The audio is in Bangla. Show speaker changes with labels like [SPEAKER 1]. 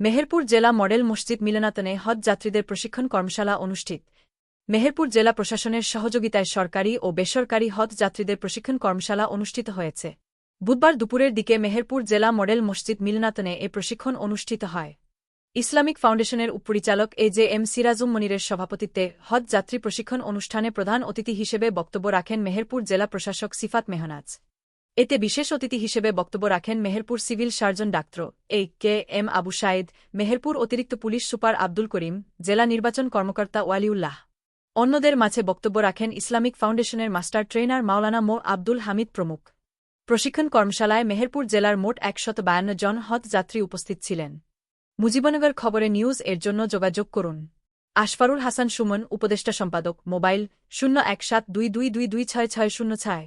[SPEAKER 1] মেহেরপুর জেলা মডেল মসজিদ মিলনাতনে হজ যাত্রীদের প্রশিক্ষণ কর্মশালা অনুষ্ঠিত। মেহেরপুর জেলা প্রশাসনের সহযোগিতায় সরকারি ও বেসরকারি হজ যাত্রীদের প্রশিক্ষণ কর্মশালা অনুষ্ঠিত হয়েছে। বুধবার দুপুরের দিকে মেহেরপুর জেলা মডেল মসজিদ মিলনাতনে এ প্রশিক্ষণ অনুষ্ঠিত হয়। ইসলামিক ফাউন্ডেশনের উপপরিচালক এ জে এম সিরাজুম মনিরের সভাপতিত্বে হজ যাত্রী প্রশিক্ষণ অনুষ্ঠানে প্রধান অতিথি হিসেবে বক্তব্য রাখেন মেহেরপুর জেলা প্রশাসক সিফাত মেহনাজ। এতে বিশেষ অতিথি হিসেবে বক্তব্য রাখেন Meherpur civil surgeon doctor A K M Abu Sayeed Meherpur অতিরিক্ত পুলিশ সুপার আব্দুল করিম, জেলা নির্বাচন কর্মকর্তা ওয়ালিউল্লাহ। অন্যদের মাঝে বক্তব্য রাখেন ইসলামিক ফাউন্ডেশনের মাস্টার ট্রেনার মাওলানা মো আব্দুল হামিদ প্রমুখ। প্রশিক্ষণ কর্মশালায় মেহেরপুর জেলার মোট একশত বায়ান্ন জন হজ যাত্রী উপস্থিত ছিলেন। মুজিবনগর খবরে নিউজ এর জন্য যোগাযোগ করুন। আশফারুল হাসান সুমন, উপদেষ্টা সম্পাদক, মোবাইল শূন্য এক সাত দুই দুই দুই দুই ছয় ছয় শূন্য ছয়।